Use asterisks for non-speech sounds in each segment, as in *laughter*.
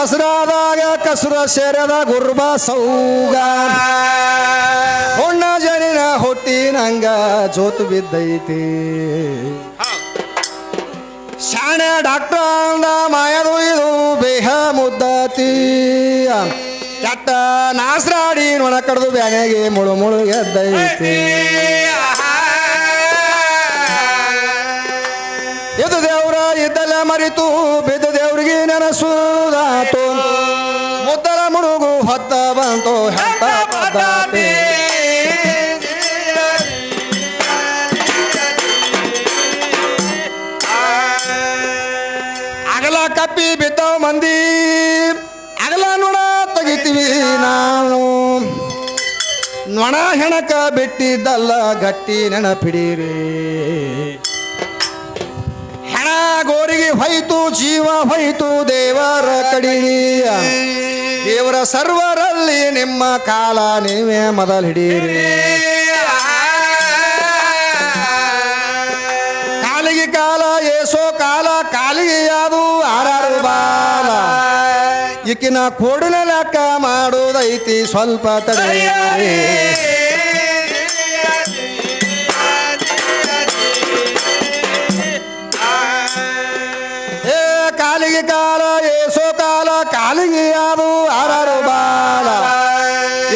ಬಸರಾದಾಗ, ಕಸುರ ಸೇರದ ಗುರ್ಬ ಸೌಗ. ಹೊಣ್ಣ ಜನಿನ ಹೊಟ್ಟಿನಂಗ ಜೋತು ಬಿದ್ದೈತಿ. ಶಾಣ ಡಾಕ್ಟರ್ ಅಂದ ಮಾಯದು ಇದು ಬೇಹ ಮುದ್ದತಿ. ಕೆಟ್ಟ ನಾಸ್ರಾಡಿ ನೊಣ ಕಡ್ದು ಬ್ಯಾನೆಗೆ ಮುಳು ಮುಳು ಎದ್ದೈತಿ. ಇದು ದೇವ್ರ ಇದ್ದಲ್ಲ ಮರಿತು ಬಿದ್ದ ನನಸುದಾತು ಮುದ್ದರ ಮುಡುಗು ಹೊತ್ತ ಬಂತು, ಹತ್ತ ಪದ್ಧತಿ ಅಗಲ ಕಪ್ಪಿ ಬಿದ್ದವ ಮಂದಿ, ಅಗಲ ನೋಡ ತೆಗಿತೀವಿ ನಾನು ನೊಣ ಹೆಣಕ ಬಿಟ್ಟಿದ್ದಲ್ಲ, ಗಟ್ಟಿ ನೆನಪಿಡಿರಿ. ಗೋರಿಗೆ ಹೊಯ್ತು, ಜೀವ ಹೊಯ್ತು ದೇವರ ಕಡಿ. ದೇವರ ಸರ್ವರಲ್ಲಿ ನಿಮ್ಮ ಕಾಲ ನೀವೇ ಮೊದಲು ಹಿಡೀರಿ ಕಾಲಿಗೆ ಕಾಲ, ಏಸೋ ಕಾಲ, ಕಾಲಿಗೆ ಯಾವುದು? ಆರಾರು ಬಾಲ. ಈಕಿನ ಕೋಡಿನ ಲೆಕ್ಕ ಮಾಡುವುದೈತಿ ಸ್ವಲ್ಪ ತಡೆ. ಕಾಲ, ಏಸೋ ಕಾಲ, ಕಾಲಿಗೆ ಯಾವುದು ಆರಾರು ಬಾಲ.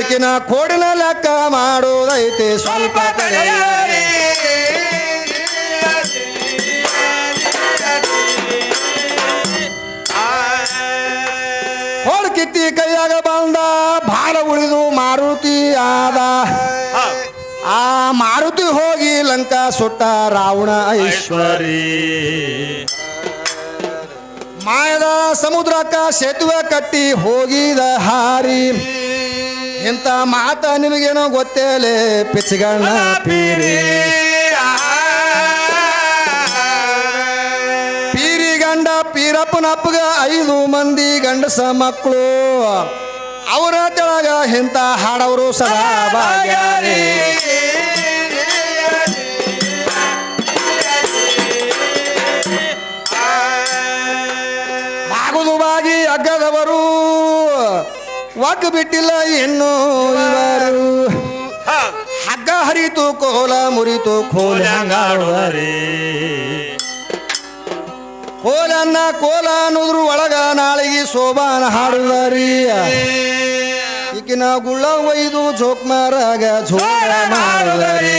ಈಕಿನ ಕೋಡಿನ ಲೆಕ್ಕ ಮಾಡುವುದೈತೆ ಸ್ವಲ್ಪ ತಡೆ ಹೋಳ್ಕಿತ್ತಿ ಕೈಯಾಗ ಬಂದ, ಭಾರ ಉಳಿದು ಮಾರುತಿ ಆದ. ಆ ಮಾರುತಿ ಹೋಗಿ ಲಂಕಾ ಸುಟ್ಟ ರಾವಣ ಐಶ್ವರಿ. ಮಾಯದ ಸಮುದ್ರಕ್ಕ ಸೇತುವೆ ಕಟ್ಟಿ ಹೋಗಿದ ಹಾರಿ. ಇಂಥ ಮಾತ ನಿಮಗೇನೋ ಗೊತ್ತೇಲೆ ಪಿಚ್ಗಣ್ಣ ಪೀರಿ. ಪೀರಿ. ಗಂಡ ಪೀರಪ್ಪನಪ್ಪಗ ಐದು ಮಂದಿ ಗಂಡಸ ಮಕ್ಕಳು. ಅವರ ತೆಳಗ ಇಂಥ ಹಾಡವರು ಸದಾ ಭಾಗ್ಯಾರಿ. ಒಗ್ಗು ಬಿಟ್ಟಿಲ್ಲ ಇನ್ನು ಇವರು ಹಗ್ಗ ಹರಿತು ಕೋಲ ಮುರಿತು ಕೋಲ ಕೋಲನ್ನ ಕೋಲ ಅನ್ನೋದ್ರ ಒಳಗ ನಾಳಿಗೆ ಶೋಭಾನ ಹಾಡುವರಿ. ಈಕಿನ ಗುಳ್ಳ ಒಯ್ದು ಜೋಕ್ ಮಾರಾಗ ಜೋಳ ಮಾಡುವರಿ.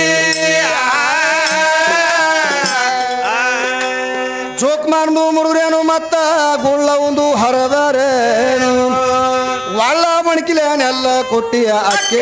ಜೋಕ್ ಮಾಡ್ದು ಮುರಿದ್ರೇನು ಮತ್ತ ಗುಳ್ಳ ಒಂದು ಹರದರೇನು ಒಳ್ಳ ಮಣಕಿಲೇನೆಲ್ಲ ಕೊಟ್ಟಿಯ ಅಕ್ಕಿ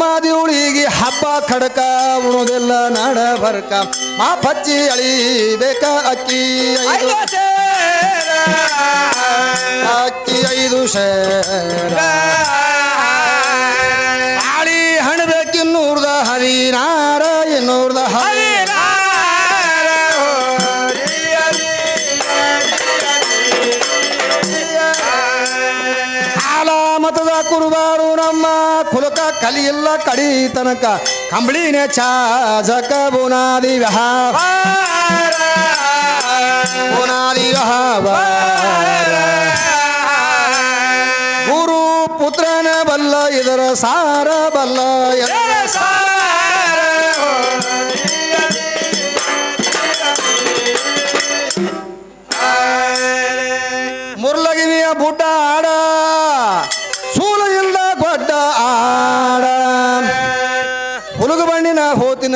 ಕೊಮ್ಮದಿವಳಿಗೆ ಹಬ್ಬ ಖಡಕ ಉಣೋದಿಲ್ಲ ನಾಡ ಬರ್ಕ. ಮಾ ಪಚ್ಚಿ ಅಳಿಬೇಕ ಅಕ್ಕಿ ಐದು ಅಕ್ಕಿ ಐದು ಶೇರ ಆಳಿ ಹಣಬೇಕಿನ್ನೂರ್ದ ಹರಿನಾರ ಇನ್ನೂರ್ದ ಹರಿ ಕಾಲ ಮತದ ಕುರುಬಾರು ನಮ್ಮ ಕುಲಕ ಕಲಿಯಿಲ್ಲ ಕಡಿ ತನಕ. ಕಂಬಳಿನೇ ಚಾಜಕ ಬುನಾದಿ ವ್ಯಹಾರ ಬುನಾದಿ ವ್ಯಹಾರ ಗುರು ಪುತ್ರನ ಬಲ್ಲ ಇದರ ಸಾರ ಬಲ್ಲ.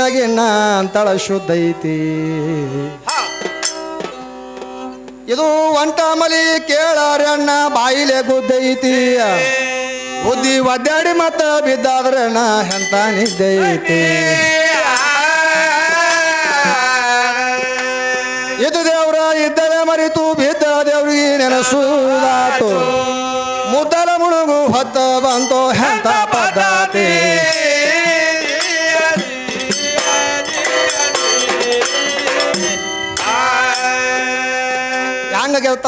ಗಿಣ್ಣ ಅಂತಳ ಶುದ್ಧ ಐತಿ ಇದು ಒಂಟ ಮಲಿ ಕೇಳಾರಣ್ಣ ಬಾಯಿಲೆ ಗುದ್ದೈತಿ. ಬುದ್ಧಿ ಒದ್ದಾಡಿ ಮತ್ತ ಬಿದ್ದಾದ್ರಣ್ಣ ಎಂತ ನಿದ್ದೈತಿ. ಇದು ದೇವ್ರ ಇದ್ದರೆ ಮರಿತು ಬಿದ್ದ ದೇವ್ರಿಗೆ ನೆನಸುದಾತು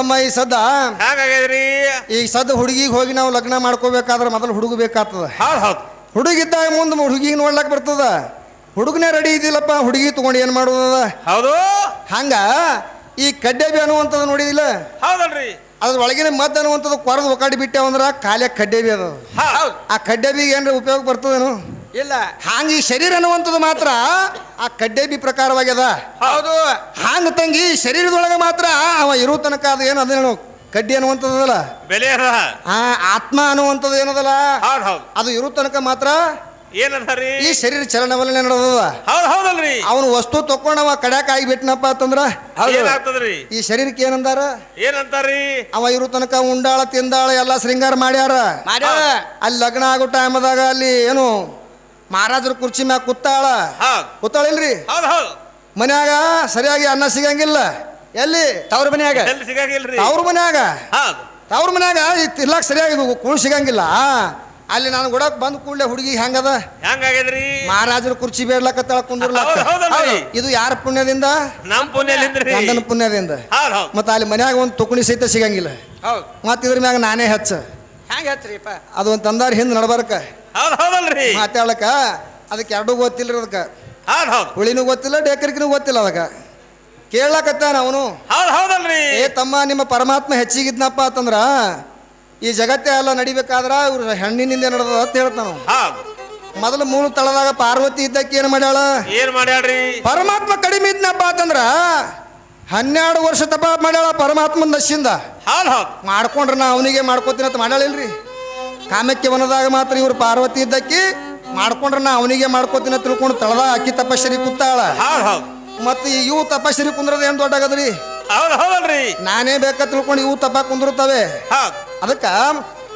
ತಮ್ಮ ಈ ಸದ್ದ ಈ ಸದ್ದ ಹುಡುಗಿಗೆ ಹೋಗಿ ನಾವು ಲಗ್ನ ಮಾಡ್ಕೋಬೇಕಾದ್ರೆ ಮೊದಲು ಹುಡುಗ ಬೇಕಾಗ್ತದ. ಹೌದ್ ಹೌದ್. ಹುಡುಗಿದ್ದಾಗ ಮುಂದೆ ಹುಡುಗಿಗೆ ನೋಡ್ಲಕ್ ಬರ್ತದ. ಹುಡುಗನೇ ರೆಡಿ ಇದ್ದಿಲ್ಲಪ್ಪ ಹುಡುಗಿ ತಗೊಂಡು ಏನು ಮಾಡುದ ಹೌದು. ಹಂಗ ಈ ಕಡ್ಡೆಬಿ ಅನ್ನುವಂಥದ್ದು ನೋಡಿದಿಲ್ಲ? ಹೌದಲ್ರಿ. ಅದ್ರ ಒಳಗಿನ ಮದ್ದು ಅನ್ನುವಂಥದ್ದು ಕೊರದು ಒಕಾಡಿ ಬಿಟ್ಟೆವಂದ್ರ ಕಾಲೇ ಕಡ್ಡೆಬಿ ಅದ. ಆ ಕಡ್ಡೆಬಿಗೆ ಏನ್ರ ಉಪಯೋಗ ಬರ್ತದೇನು? ಇಲ್ಲ. ಹಾಂಗ ಈ ಶರೀರ ಅನ್ನುವಂಥದ್ದು ಮಾತ್ರ ಆ ಕಡ್ಡೆಬಿ ಪ್ರಕಾರವಾಗ್ಯದ. ಹೌದು. ತಂಗಿ ಶರೀರದೊಳಗೆ ಮಾತ್ರ ಅವ ಇರೋ ತನಕ ಅದು ಏನು ಅದೇನು ಕಡ್ಡಿ ಅನ್ನುವಂಥದ್ದಲ್ಲ? ಬೆಲೆ ಆ ಆತ್ಮ ಅನ್ನುವಂಥದ್ದು ಏನದಲ್ಲ? ಹೌದ್ ಹೌದ್. ಅದು ಇರೋ ತನಕ ಮಾತ್ರ ಏನಂತಾರಿ ಈ ಶರೀರ ಚಲನವಲನೆ ನಡೆದದ. ಹೌದು ಹೌದಲ್ರಿ. ಅವನು ವಸ್ತು ತಕೊಂಡವ ಕಡ್ಯಾಕ ಆಗಿ ಬಿಟ್ನಪ್ಪ ಅಂತಂದ್ರ ಏನಾಗ್ತದ್ರಿ? ಈ ಶರೀರಕ್ಕೆ ಏನಂದಾರ? ಏನಂತಾರಿ? ಅವ ಇರು ತನಕ ಉಂಡಾಳ ತಿಂದಾಳ ಎಲ್ಲ ಶೃಂಗಾರ ಮಾಡ್ಯಾರ. ಅಲ್ಲಿ ಲಗ್ನ ಆಗೋ ಟೈಮದಾಗ ಅಲ್ಲಿ ಏನು ಮಹಾರಾಜರ ಕುರ್ಚಿ ಮ್ಯಾಗ ಕೂತಾಳ. ಹೌದ್. ಕೂತಾಳಿಲ್ರಿ ಹೌದ್ ಹೌದ್. ಮನ್ಯಾಗ ಸರಿಯಾಗಿ ಅನ್ನ ಸಿಗಂಗಿಲ್ಲ. ಎಲ್ಲಿ? ತವ್ರ ಮನ್ಯಾಗ. ಎಲ್ಲಿ ಸಿಗಂಗಿಲ್ರಿ? ತವ್ರ ಮನ್ಯಾಗ. ಹೌದ್. ಅವ್ರ ಮನ್ಯಾಗ ತಿರ್ಲಾಕ್ ಸರಿಯಾಗಿ ಕೂಳು ಸಿಗಂಗಿಲ್ಲ. ಅಲ್ಲಿ ನಾನು ಗುಡಕ್ ಬಂದ್ ಕೂಡಲೇ ಹುಡುಗಿ ಹೆಂಗದ ಹ್ಯಾಂಗಾಗ್ಯದ್ರಿ? ಮಹಾರಾಜರ ಕುರ್ಚಿ ಬೇಡ್ಲಕತ್ತಾಳ ಕುಂದಿರ್ಲಾಕ. ಹೌದ್ ಹೌದಲ್ರಿ. ಇದು ಯಾರ ಪುಣ್ಯದಿಂದ? ನಮ್ಮ ಪುಣ್ಯದಿಂದ. ನನ್ನ ಪುಣ್ಯದಿಂದ ಮತ್ತೆ ಅಲ್ಲಿ ಮನ್ಯಾಗ ಒಂದು ತುಕುಣಿ ಸಹಿತ ಸಿಗಂಗಿಲ್ಲ. ಮತ್ತೆ ಇದ್ರ ಮ್ಯಾಗ ನಾನೇ ಹಚ್ಚ. ಹೆಂಗ ಹಚ್ರಿಪ್ಪ ಅದು ಒಂದು ತಂದಾರ ಹಿಂದ್ ನಡ್ಬರ್ಕ. ಹೌದು ಹೌದಲ್ರಿ. ಮಾತಾಡ್ಲಕ್ಕ ಅದಕ್ಕೆ ಎರಡೂ ಗೊತ್ತಿಲ್ರಿ ಅದಕ್ಕೆ. ಹೌದ್ ಹೌದು. ಹುಳಿನೂ ಗೊತ್ತಿಲ್ಲ ಡೇಕರಿಗೂ ಗೊತ್ತಿಲ್ಲ ಅದಕ್ಕೆ ಕೇಳಕತ್ತಾನ ಅವನು? ಹೌದು ಹೌದಲ್ರಿ. ಏ ತಮ್ಮ ನಿಮ್ಮ ಪರಮಾತ್ಮ ಹೆಚ್ಚಿಗಿದ್ನಪ್ಪ ಅಂತಂದ್ರ ಈ ಜಗತ್ತೇ ಎಲ್ಲ ನಡಿಬೇಕಾದ್ರ ಇವ್ರ ಹೆಣ್ಣಿನಿಂದ ನಡೆದ ಅಂತ ಹೇಳ್ತಾನ. ಹೌದ್. ಮೊದಲು ಮೂರು ತಳದಾಗ ಪಾರ್ವತಿ ಇದ್ದಕ್ಕೆ ಏನು ಮಾಡ್ಯಾಳ? ಏನ್ ಮಾಡ್ಯಾಳ್ರಿ? ಪರಮಾತ್ಮ ಕಡಿಮೆ ಇದ್ನಪ್ಪ ಅಂತಂದ್ರ ಹನ್ನೆರಡು ವರ್ಷ ತಪ ಮಾಡ್ಯಾಳ ಪರಮಾತ್ಮನ ದಶಿಂದ ಹೌದು ಹೌದು. ಮಾಡ್ಕೊಂಡ್ರ ನಾ ಅವನಿಗೆ ಮಾಡ್ಕೋತೀನಿ ಅಂತ ಮಾಡ್ಯಾಳಿಲ್ರಿ. ಕಾಮಕ್ಕೆ ವನದಾಗ ಮಾತ್ರ ಇವ್ರು ಪಾರ್ವತಿ ಇದ್ದಕ್ಕೆ ಮಾಡ್ಕೊಂಡ್ರ ನಾ ಅವನಿಗೆ ಮಾಡ್ಕೋತೀನಿ ತಿಳ್ಕೊಂಡು ತಳದ ಅಕ್ಕಿ ತಪಶ್ಶರಿ ಕೂತಾಳ. ಮತ್ತೆ ಇವು ತಪಶ್ಶರಿ ಕುಂದ್ರದ ಏನ್ ದೊಡ್ಡಾಗದ್ರಿ? ಆಗದ್ರಿ ನಾನೇ ಬೇಕಾ ತಿಳ್ಕೊಂಡು ಇವು ತಪ್ಪ ಕುಂದಿರ್ತವೆ. ಅದಕ್ಕ ಅದಕ್ಕೆ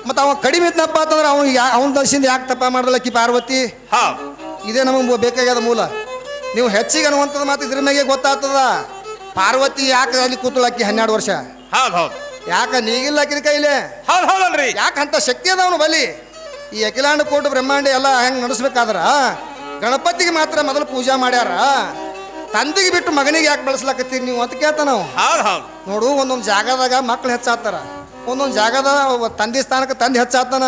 ಮತ್ತೆ ಅವ ಕಡಿಮೆ ಇದ್ನಪ್ಪ ಅಂತಂದ್ರೆ ಅವ್ನು ಅವನ ದರ್ಶಿಂದ ಯಾಕೆ ತಪ್ಪ ಮಾಡ್ದಲ್ಲಕ್ಕಿ ಪಾರ್ವತಿ? ಹೌದ್. ಇದೇ ನಮಗೆ ಬೇಕಾಗ್ಯದ ಮೂಲ. ನೀವು ಹೆಚ್ಚಿಗೆ ಅನ್ನುವಂಥದ್ದು ಮಾತು ಇದ್ರ ಮ್ಯಾಗೆ ಗೊತ್ತಾಗ್ತದ. ಪಾರ್ವತಿ ಯಾಕೆ ಅಲ್ಲಿ ಕೂತಳಕ್ಕಿ ಹನ್ನೆರಡು ವರ್ಷ? ಯಾಕ ನೀಗಿಲ್ಲ ಆಕಿನ ಕೈಲೆ? ಹೌದ್ ಶಕ್ತಿ ಯಾಕೆ ಅಂತ ಶಕ್ತಿ ಅದಾವನು ಬಲಿ? ಈ ಅಖಿಲಾಂಡ ಕೋಟು ಬ್ರಹ್ಮಾಂಡ ಎಲ್ಲ ಹೆಂಗೆ ನಡೆಸ್ಬೇಕಾದ್ರ ಗಣಪತಿಗೆ ಮಾತ್ರ ಮೊದಲು ಪೂಜಾ ಮಾಡ್ಯಾರ. ತಂದೆಗೆ ಬಿಟ್ಟು ಮಗನಿಗೆ ಯಾಕೆ ಬೆಳೆಸ್ಲಾಕತ್ತೀರಿ ನೀವು ಅಂತ ಕೇಳ್ತ ನಾವು. ನೋಡು ಒಂದೊಂದು ಜಾಗದಾಗ ಮಕ್ಳು ಹೆಚ್ಚಾತಾರ ಒಂದೊಂದು ಜಾಗದ ತಂದೆ ಸ್ಥಾನಕ್ಕೆ ತಂದೆ ಹೆಚ್ಚಾತನ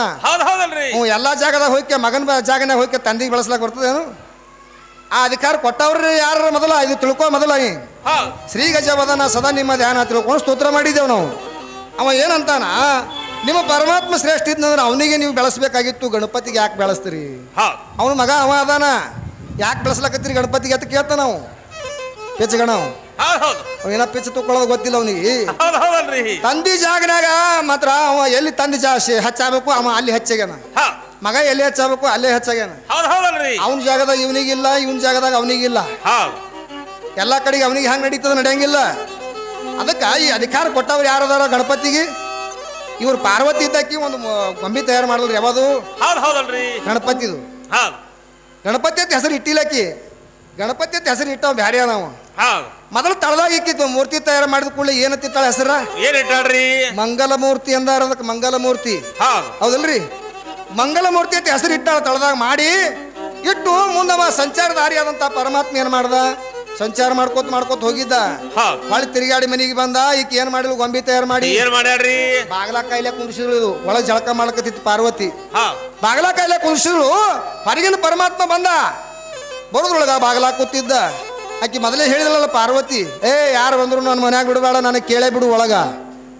ಹ್ಞೂ ಎಲ್ಲ ಜಾಗದಾಗ ಹೋಯ್ಕೆ ಮಗನ ಜಾಗನಾಗ ಹೋಯ್ಕೆ ತಂದೆಗೆ ಬೆಳೆಸ್ಲಾಕ ಬರ್ತದೇನು ಆ ಅಧಿಕಾರ ಕೊಟ್ಟವ್ರಿ ಯಾರ ಮೊದಲ? ಇದು ತಿಳ್ಕೊ ಮೊದಲ ಶ್ರೀ ಗಜವದನ ಸದಾ ನಿಮ್ಮ ಧ್ಯಾನ ತಿಳ್ಕೊಂಡು ಸ್ತೋತ್ರ ಮಾಡಿದ್ದೇವೆ ನಾವು. ಅವ ಏನಂತಾನ? ನಿಮ್ಮ ಪರಮಾತ್ಮ ಶ್ರೇಷ್ಠ ಇದ್ದಂದ್ರೆ ಅವನಿಗೆ ನೀವು ಬೆಳೆಸಬೇಕಾಗಿತ್ತು ಗಣಪತಿಗೆ ಯಾಕೆ ಬೆಳೆಸ್ತೀರಿ? ಅವನು ಮಗ ಅವ ಅದಾನ. ಯಾಕೆ ಬೆಳೆಸ್ಲಕತ್ತೀರಿ ಗಣಪತಿಗೆ? ಅಂತ ಕೇಳ್ತ ನಾವು. ಪೆಚ್ಚ ಗಣ ಏನೋ ಪೆಚ್ಚ ತಗೊಳ್ಳೋದು ಗೊತ್ತಿಲ್ಲ ಅವನಿಗೆ. ತಂದಿ ಜಾಗನಾಗ ಮಾತ್ರ ಅವ ಎಲ್ಲಿ ತಂದಿ ಜಾಸ್ತಿ ಹಚ್ಚಾಗಬೇಕು ಅವ ಅಲ್ಲಿ ಹೆಚ್ಚಾಗ್ಯಾನ. ಮಗ ಎಲ್ಲಿ ಹೆಚ್ಚಾಗಬೇಕು ಅಲ್ಲೇ ಹೆಚ್ಚಾಗ್ಯಾನ. ಅವನ ಜಾಗದಾಗ ಇವನಿಗಿಲ್ಲ ಇವನ ಜಾಗದಾಗ ಅವನಿಗಿಲ್ಲ. ಇಲ್ಲ ಎಲ್ಲ ಕಡೆಗೆ ಅವನಿಗೆ ಹೆಂಗೆ ನಡೀತದ ನಡೆಯಂಗಿಲ್ಲ. ಅದಕ್ಕೆ ಈ ಅಧಿಕಾರ ಕೊಟ್ಟವ್ರು ಯಾರದಾರ ಗಣಪತಿಗೆ ಇವ್ರು ಪಾರ್ವತಿ ಇದ್ದಕ್ಕಿ ಒಂದು ಗೊಂಬಿ ತಯಾರು ಮಾಡಿದ್ರು ಯಾವುದು? ಹೌದು ಹೌದಲ್ರಿ. ಗಣಪತಿ ಇದು ಗಣಪತಿ ಅಂತ ಹೆಸರು ಇಟ್ಟಿಲ್ಲಕ್ಕಿ. ಗಣಪತಿ ಅಂತ ಹೆಸರು ಇಟ್ಟವ್ ಬ್ಯಾರೆ ನಾವು ಹೌದ್. ಮೊದಲು ತಳದಾಗ ಇಕ್ಕಿತ್ತು ಮೂರ್ತಿ ತಯಾರು ಮಾಡಿದ ಕೂಡಲೇ ಏನತ್ತಿತ್ತಾಳ ಹೆಸರ? ಏನ್ ಇಟ್ಟಾಳ್ರಿ? ಮಂಗಲ ಮೂರ್ತಿ ಅಂದಾರ ಅದಕ್ಕೆ ಮಂಗಲ ಮೂರ್ತಿ ಹೌದ್. ಹೌದಲ್ರಿ? ಮಂಗಲ ಮೂರ್ತಿ ಅಂತ ಹೆಸರು ಇಟ್ಟಾಳ ತಳದಾಗ ಮಾಡಿ ಇಟ್ಟು ಮುಂದವ ಸಂಚಾರ ದಾರಿ ಆದಂತ ಪರಮಾತ್ಮ ಏನ್ ಮಾಡ್ದ? ಸಂಚಾರ ಮಾಡ್ಕೋತ ಮಾಡ್ಕೋತ ಹೋಗಿದ್ದ. ಹೌದ್ ಹೊಳ್ಳಿ ತಿರುಗಾಡಿ ಮನೆಗೆ ಬಂದ ಈಕ ಏನ್ ಮಾಡಿದ್ಲು? ಗೊಂಬಿ ತಯಾರು ಮಾಡಿ. ಏನ್ ಮಾಡ್ಯಾಡ್ರಿ? ಬಾಗ್ಲ ಕಾಯಿಲೆ ಕುಂದಿಸಿದ್ರು ಒಳಗೆ ಜಳಕ ಮಾಡ್ಕತಿತ್ತು ಪಾರ್ವತಿ. ಹಾ. ಬಾಗ್ಲ ಕಾಯಿಲೆ ಕುಂದಿಸಿದ್ರು ಹೊರಗಿನ ಪರಮಾತ್ಮ ಬಂದ. ಬರೋದ್ರೊಳಗ ಬಾಗ್ಲ ಕೂತಿದ್ದ. ಆಕಿ ಮೊದಲೇ ಹೇಳಿದಳಲ್ಲ ಪಾರ್ವತಿ ಏ ಯಾರು ಬಂದ್ರು ನನ್ನ ಮನ್ಯಾಗ ಬಿಡಬೇಡ ನನಗೆ ಕೇಳೇ ಬಿಡು ಒಳಗ.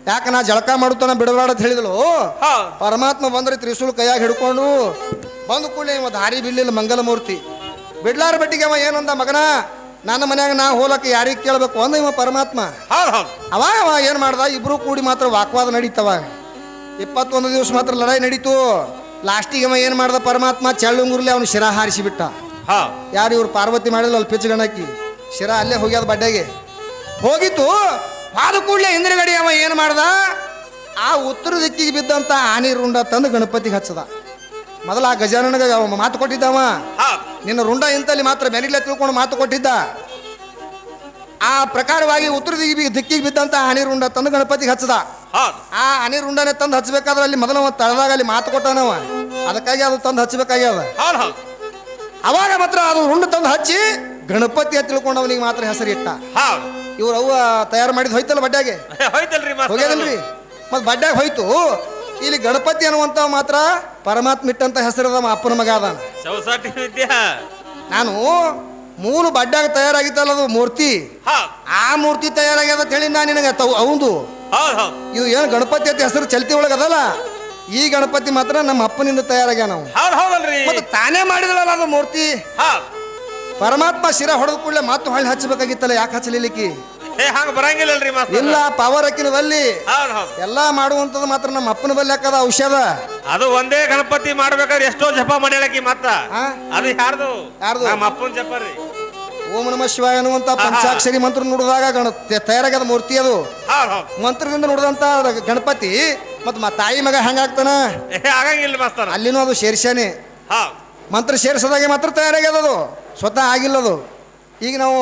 ಯಾಕ ನಾ ಜಳಕ ಮಾಡುತ್ತಾನ ಬಿಡಬೇಡ ಅಂತ ಹೇಳಿದಳು ಹೌದ್ ಪರಮಾತ್ಮ ಬಂದ್ರೆ ತ್ರಿಶೂಲ್ ಕೈಯಾಗ ಹಿಡ್ಕೊಂಡು ಬಂದ ಕೂಡಲೇ ಇವ ದಾರಿ ಬಿಡ್ಲಿಲ್ಲ ಮಂಗಲಮೂರ್ತಿ. ಬಿಡ್ಲಾರ ಬಟ್ಟಿಗೆ ಅವ ಏನಂದ ಮಗನ ನನ್ನ ಮನ್ಯಾಗ ನಾ ಹೋಲಕ್ಕೆ ಯಾರಿಗೆ ಕೇಳಬೇಕು ಅಂದ ಇವ ಪರಮಾತ್ಮ. ಹೌದ್ ಹೌದ್. ಅವಾಗ ಅವ ಏನು ಮಾಡ್ದ? ಇಬ್ರು ಕೂಡಿ ಮಾತ್ರ ವಾಕ್ವಾದ ನಡೀತವಾಗ ಇಪ್ಪತ್ತೊಂದು ದಿವಸ ಮಾತ್ರ ಲಡಾಯಿ ನಡೀತು. ಲಾಸ್ಟಿಗೆ ಅವ ಏನು ಮಾಡ್ದ? ಪರಮಾತ್ಮ ಚಳ್ಳುಂಗುರ್ಲಿ ಅವನು ಶಿರ ಹಾರಿಸಿ ಬಿಟ್ಟ ಹಾ. ಯಾರು ಇವ್ರು ಪಾರ್ವತಿ ಮಾಡಿಲ್ಲ ಅಲ್ಲಿ ಪಿಚ್ಚ ಗಣಕಿ ಶಿರ ಅಲ್ಲೇ ಹೋಗ್ಯದ ಬಡ್ಡೆಗೆ. ಹೋಗಿತ್ತು. ಆದ ಕೂಡಲೇ ಇಂದ್ರಗಡಿ ಅವ ಏನು ಮಾಡ್ದ? ಆ ಉತ್ತರ ದಿಕ್ಕಿಗೆ ಬಿದ್ದಂತ ಆನಿ ರುಂಡ ತಂದು ಗಣಪತಿಗೆ ಹಚ್ಚದ. ಮೊದಲ ಆ ಗಜಾನನಗ ಮಾತು ಕೊಟ್ಟಿದ್ದವ. ನಿನ್ನ ರುಂಡ ಇಂತಲ್ಲಿ ಮಾತ್ರ ಮೆನಿಲೆ ತಿಳ್ಕೊಂಡು ಮಾತು ಕೊಟ್ಟಿದ್ದ. ಆ ಪ್ರಕಾರವಾಗಿ ಉತ್ತರ ದಿಕ್ಕಿಗೆ ದಿಕ್ಕಿಗೆ ಬಿದ್ದಂತ ಹನಿ ರುಂಡ ತಂದು ಗಣಪತಿಗೆ ಹಚ್ಚದ. ಆ ಹನಿ ರುಂಡನೆ ತಂದು ಹಚ್ಚಬೇಕಾದ್ರೆ ಅಲ್ಲಿ ಮೊದಲ ತಳದಾಗ ಅಲ್ಲಿ ಮಾತು ಕೊಟ್ಟನವ ಅದಕ್ಕಾಗಿ ಅದು ತಂದು ಹಚ್ಚಬೇಕಾಗ್ಯದ ಅವಾಗ ಮಾತ್ರ ಅದು ರುಂಡ ತಂದು ಹಚ್ಚಿ ಗಣಪತಿ ತಿಳ್ಕೊಂಡು ಅವನಿಗೆ ಮಾತ್ರ ಹೆಸರು ಇಟ್ಟ ಇವ್ರ ಅವ್ವ ತಯಾರು ಮಾಡಿದ್ ಹೋಯ್ತಲ್ಲ ಬಡ್ಡ್ಯಾಗೆ? *laughs* ಹೋಗ್ಯದಲ್ರಿ? ಮತ್ ಬಡ್ಡ್ಯಾಗ ಹೋಯ್ತು. ಇಲ್ಲಿ ಗಣಪತಿ ಅನ್ನುವಂತ ಮಾತ್ರ ಪರಮಾತ್ಮ ಇಟ್ಟಂತ ಹೆಸರದ ಅಪ್ಪನ ಮಗ ಅದಾನ. ಚೌಸಾಟಿ ವಿದ್ಯಾ. ನಾನು ಮೂಲ ಬಡ್ಡಾಗ ತಯಾರಾಗಿತ್ತಲ್ಲ ಅದು ಮೂರ್ತಿ. ಹೌದ್ ಆ ಮೂರ್ತಿ ತಯಾರಾಗ್ಯದ ಅಂತ ಹೇಳಿ ನಾನು ನಿನಗೆ ತವ್ ಅವಂದು. ಇವು ಹೌದ್. ಇದು ಏನು ಗಣಪತಿ ಅಂತ ಹೆಸರು ಚಲ್ತಿ ಒಳಗೆ ಅದಲ್ಲ? ಈ ಗಣಪತಿ ಮಾತ್ರ ನಮ್ಮ ಅಪ್ಪನಿಂದ ತಯಾರಾಗ್ಯ ನಾವು ಹೌದ್ ಮತ್ತೆ ತಾನೇ ಮಾಡಿದಳಲ್ಲ ಅದು ಮೂರ್ತಿ? ಹೌದ್ ಪರಮಾತ್ಮ ಶಿರ ಹೊಡೆದ ಕೂಡಲೇ ಮಾತು ಹಳ್ಳಿ ಹಚ್ಚಬೇಕಾಗಿತ್ತಲ್ಲ ಯಾಕೆ ಹಚ್ಚಲಿಕ್ಕೆ? ಏ ಹಂಗ ಬರಂಗಿಲ್ಲಲ್ರಿ ಮಾಸ್ತರ. ಇಲ್ಲ ಪವರ್ ಅಕ್ಕಿನದಲ್ಲಿ ಬಲ್ಲಿ. ಹೌದ್ ಎಲ್ಲಾ ಮಾಡುವಂತದ್ದು ಮಾತ್ರ ನಮ್ಮ ಅಪ್ಪನ ಬಲ್ಲಿ ಹಾಕದ ಔಷಧ. ಅದು ಒಂದೇ ಗಣಪತಿ ಮಾಡ್ಬೇಕಾದ್ರೆ ಎಷ್ಟೋ ಜಪ ಮಾಡ್ಯಾಳಕಿ ಮತ್ತ ಆ? ಅದು ಯಾರ್ದು? ಯಾರ್ದು? ನಮ್ಮ ಅಪ್ಪನ ಜಪ ರೀ. ಓಂ ನಮ ಶಿವಾಯ ಅನ್ನುವಂತ ಪಂಚಾಕ್ಷರಿ ಮಂತ್ರ ನುಡಿದಾಗ ಗಣ ತೆ- ತಯಾರಾಗ್ಯದ ಮೂರ್ತಿ ಅದು. ಹೌದ್ ಹೌದ್. ಮಂತ್ರದಿಂದ ನುಡಿದಂತ ಗಣಪತಿ. ಮತ್ ಮ ತಾಯಿ ಮಗ ಹಂಗಾಗ್ತಾನ ಏ ಆಗಂಗಿಲ್ಲ ಮಾಸ್ತರ. ಅಲ್ಲಿನೂ ಅದು ಸೇರ್ಸ್ಯಾನೆ ಹೌದ್. ಮಂತ್ರ ಸೇರಿಸೋದಾಗೆ ಮಾತ್ರ ತಯಾರಾಗ್ಯದ ಅದು. ಸ್ವತಃ ಆಗಿಲ್ಲ ಅದು ಈಗ ನಾವು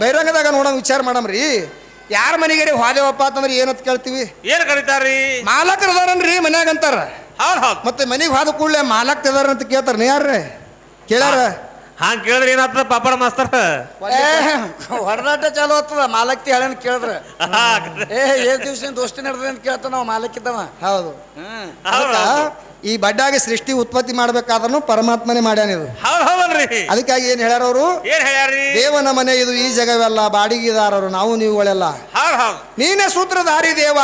ಬಹಿರಂಗದಾಗ ನೋಡೋಣ ವಿಚಾರ ಮಾಡಮ್ರಿ. ಯಾರ ಮನೆಗೆ ಹೋದೇವಪ್ಪ ಅಂತಂದ್ರೆ ಏನಂತ ಕೇಳ್ತೀವಿ? ಏನ್ ಕರೀತಾರ್ರಿ? ಮಾಲಕರು ಅದಾರನ್ರಿ ಮನ್ಯಾಗ ಅಂತಾರ. ಹೌದ್ ಹೌದ್. ಮತ್ತೆ ಮನೆಗೆ ಹೋದ ಕೂಡಲೇ ಮಾಲಕ್ ತೆದಾರ ಅಂತ ಕೇಳ್ತಾರ ನೀ ಕೇಳಾರ ಕೇಳ್ಯಾರ? ಹಂಗ ಕೇಳಿದ್ರೆ ಏನಾಗ್ತದ? ಪಾಪಡ ಮಾಸ್ತರ್? ಹೊಡೆದಾಟ ಚಾಲು ಆಗ್ತದ ಮಾಲಕ್ತಿ ಹೇಳನ್ ಕೇಳಿದ್ರೆ. ಹಾ, ಏ ಏಸ್ ದಿವ್ಸ ದೋಸ್ತಿ ನಡೆದ ಅಂತ ಕೇಳ್ತ ನಾವು ಮಾಲಕ್ಕಿದ್ದವ ಹೌದು. ಈ ಬಡ್ಡಾಗಿ ಸೃಷ್ಟಿ ಉತ್ಪತ್ತಿ ಮಾಡ್ಬೇಕಾದ್ರೂ ಪರಮಾತ್ಮನೇ ಮಾಡ್ಯಾನ ಇದು. ಅದಕ್ಕಾಗಿ ಏನ್ ಹೇಳ್ಯಾರ ಅವರು ದೇವನ ಮನೆ ಇದು ಈ ಜಗವೆಲ್ಲ ಬಾಡಿಗೆದಾರರು ನಾವು ನೀವುಗಳೆಲ್ಲ. ಹೌದ್ ಹೌದ್. ನೀನೇ ಸೂತ್ರಧಾರಿ ದೇವ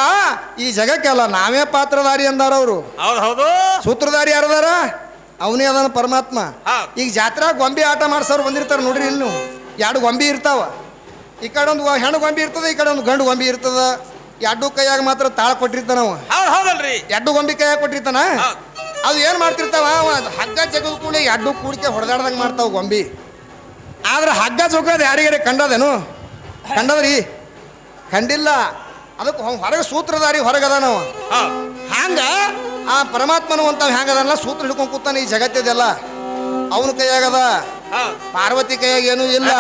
ಈ ಜಗಕ್ಕೆಲ್ಲ ನಾವೇ ಪಾತ್ರಧಾರಿ ಅಂದಾರ ಅವರು ಹೌದ್ ಹೌದು. ಸೂತ್ರಧಾರಿ ಯಾರದಾರ? ಅವನೇ ಅದಾನ ಪರಮಾತ್ಮ. ಈಗ ಜಾತ್ರಾ ಗೊಂಬೆ ಆಟ ಮಾಡ್ಸೋರು ಬಂದಿರ್ತಾರೆ ನೋಡ್ರಿ ಇಲ್ಲಿ ನೀವು. ಎರಡು ಗೊಂಬೆ ಇರ್ತಾವ. ಈ ಕಡೆ ಒಂದು ಹೆಣ್ಣು ಗೊಂಬೆ ಇರ್ತದ ಈ ಕಡೆ ಒಂದು ಗಂಡು ಗೊಂಬೆ ಇರ್ತದ. ಎರಡು ಕೈಯಾಗ ಮಾತ್ರ ತಾಳ ಕೊಟ್ಟಿರ್ತಾನ ಅವ. ಹೌದಲ್ರಿ. ಎರಡು ಗೊಂಬೆ ಕೈಯಾಗ ಕೊಟ್ಟಿರ್ತಾನ? ಅದು ಏನು ಮಾಡ್ತಿರ್ತಾವ? ಅವ ಹಗ್ಗ ಜಗದ ಕೂಡಲೇ ಎರಡು ಕೂಡಿಕೆ ಹೊಡೆದಾಡ್ದಂಗೆ ಮಾಡ್ತಾವ ಗೊಂಬೆ. ಆದ್ರೆ ಹಗ್ಗ ಚೌಕದ ಯಾರಿಗಾರೆ ಕಂಡದೇನು? ಕಂಡದ್ರಿ? ಕಂಡಿಲ್ಲ. ಅದಕ್ಕೆ ಹೊರಗೆ ಸೂತ್ರದಾರಿ ಹೊರಗದ ನಾವು ಆ ಪರಮಾತ್ಮನು ಅಂತ ಹ್ಯಾಂಗದಲ್ಲ? ಸೂತ್ರ ಹಿಡ್ಕೊಂಡು ಕೂತಾನೆ ಈ ಜಗತ್ತದೆಲ್ಲ. ಅವನ ಕೈಯಾಗದ? ಹೌದ್ ಪಾರ್ವತಿ ಕೈಯಾಗ ಏನು ಇಲ್ಲ.